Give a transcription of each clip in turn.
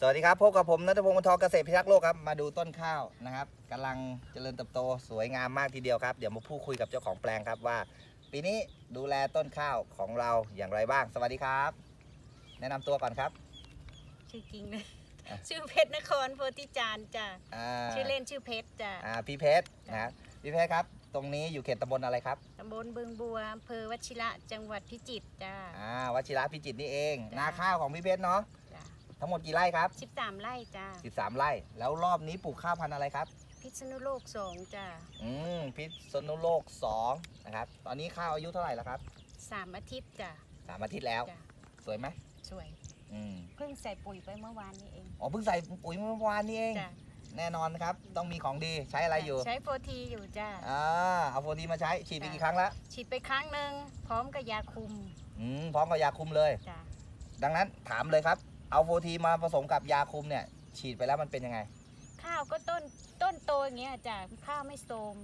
สวัสดีครับพบกับผมนัทพงศ์มนทองเกษตรพิทักษ์โลกครับมาดูต้นข้าวนะครับกำลังเจริญเติบโตสวยงามมากทีเดียวครับเดี๋ยวมาพูดคุยกับเจ้าของแปลงครับว่า ปีนี้ดูแลต้นข้าวของเราอย่างไรบ้าง สวัสดีครับ แนะนำตัวก่อนครับ ชื่อจริงเลยอะ ชื่อเพชรนครโพธิจารย์จ้ะ อ่าชื่อเล่นชื่อเพชรจ้ะอ่าพี่เพชรนะครับพี่เพชรครับ ตรงนี้อยู่เขตตำบลอะไรครับตำบลบึงบัวอำเภอวชิระจังหวัดพิจิตรจ้ะ อ่าวชิระพิจิตรนี่เอง จ้ะ นาข้าวของพี่เพชรเนาะจ้ะ ทั้งหมดกี่ไร่ครับสิบสามไร่จ้ะ13 ไร่ แล้วรอบนี้ปลูกข้าวพันธุ์อะไรครับ พิษณุโลกสองจ้ะอืมพิษณุโลก2นะครับ ตอนนี้ข้าวอายุเท่าไหร่แล้วครับสามอาทิตย์จ้ะสามอาทิตย์แล้ว จ้ะสวยไหมสวย อืมเพิ่งใส่ปุ๋ยไปเมื่อวานนี้เองอ๋อเพิ่งใส่ปุ๋ยเมื่อวานนี่เอง จ้ะแน่นอนนะครับ ต้องมีของดีใช้อะไรอยู่ ใช้โฟทีอยู่จ้ะอ่าเอาโฟทีมาใช้ฉีดไปจ้ะกี่ครั้งแล้วฉีดไปครั้งหนึ่งพร้อมกับยาคุมอืมพร้อมกับยาคุมเลย จ้ะดังนั้นถามเลยครับ เอาโฟทีมาผสมกับยาคุมเนี่ย ฉีดไปแล้วมันเป็นยังไง ข้าวก็ต้นต้นโตอย่างเงี้ยจ้ะข้าวไม่โทรม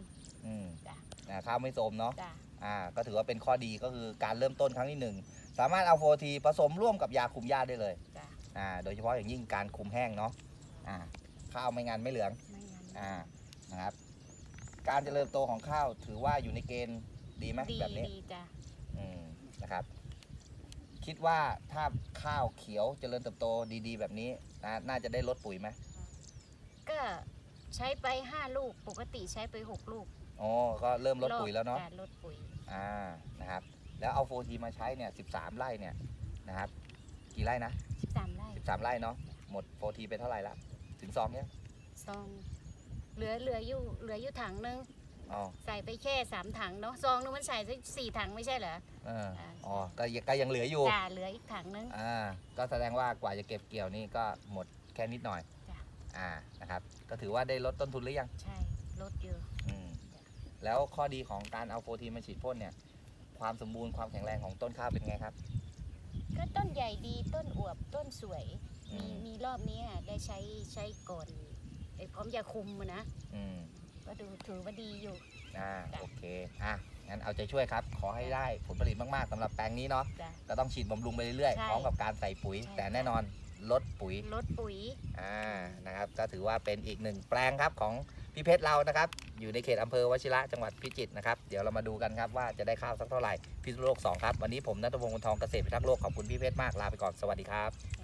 อืมจ้ะ อ่าข้าวไม่โทรมเนาะ จ้ะอ่า ก็ถือว่าเป็นข้อดีก็คือการเริ่มต้นครั้งที่หนึ่งสามารถเอาโฟทีผสมร่วมกับยาคุมหญ้าได้เลย จ้ะอ่า โดยเฉพาะอย่างยิ่งการคุมแห้งเนาะ อ่า ข้าวไม่งานไม่เหลือง ไม่งั้น อ่า นะครับ การเจริญเติบโตของข้าวถือว่าอยู่ในเกณฑ์ดีไหมดีแบบนี้ ดีจ้ะ อืมนะครับ คิดว่าถ้าข้าวเขียวเจริญเติบโตดีๆ แบบนี้นะน่าจะได้ลดปุ๋ยไหมก็ใช้ไปห้าลูกปกติใช้ไปหกลูกอ๋อก็เริ่มลดปุ๋ยแล้วเนาะจ้ลดปุ๋ยอ่านะครับ แล้วเอาโฟทีมาใช้เนี่ยสิบสามไร่เนี่ยนะครับ กี่ไร่นะสิบสามไร่สิบสามไร่เนาะหมดโฟทีไปเท่าไหร่ละถึงซองเนี่ยซองเหลือเหลืออยู่เหลืออยู่ถังนึง อ๋อใส่ไปแค่สามถังเนาะซองนึงมันใส่สักสี่ถังไม่ใช่เหรอเอออ่าอ๋อก็ยังก็ยังเหลืออยู่จ้าเหลืออีกถังนึงอ่าก็แสดงว่ากว่าจะเก็บเกี่ยวนี่ก็หมดแค่นิดหน่อยจ้ะอ่านะครับ ก็ถือว่าได้ลดต้นทุนหรือยังใช่ลดเยอะอืมแล้วข้อดีของการเอาโฟทีมาฉีดพ่นเนี่ย ความสมบูรณ์ความแข็งแรงของต้นข้าวเป็นไงครับ ก็ต้นใหญ่ดีต้นอวบต้นสวยอืมีมมีรอบนี้อะได้ใช้ใช้ก่อนไอ้พร้อมยาคุมอะนะอืมก็ ดูถือว่าดีอยู่ อ่าจ้ะโอเคอะงั้นเอาใจช่วยครับ ขอให้ได้ผลผลิตมากๆสำหรับแปลงนี้เนาะจ้ะ ก็ต้องฉีดบำรุงไปเรื่อยใช่ๆพร้อมกับการใส่ปุ๋ย ใช่ แต่แน่นอนลดปุ๋ยลดปุ๋ย อ่านะครับ ก็ถือว่าเป็นอีกหนึ่งแปลงครับของพี่เพชรเรานะครับ อยู่ในเขตอำเภอวชิระจังหวัดพิจิตรนะครับ เดี๋ยวเรามาดูกันครับว่าจะได้ข้าวสักเท่าไหร่พิษณุโลก2ครับวันนี้ผมนัทพงศ์วงศ์ทองเกษตรพิทักษ์โลกขอบคุณพี่เพชรมากลาไปก่อนสวัสดีครับจ้ะ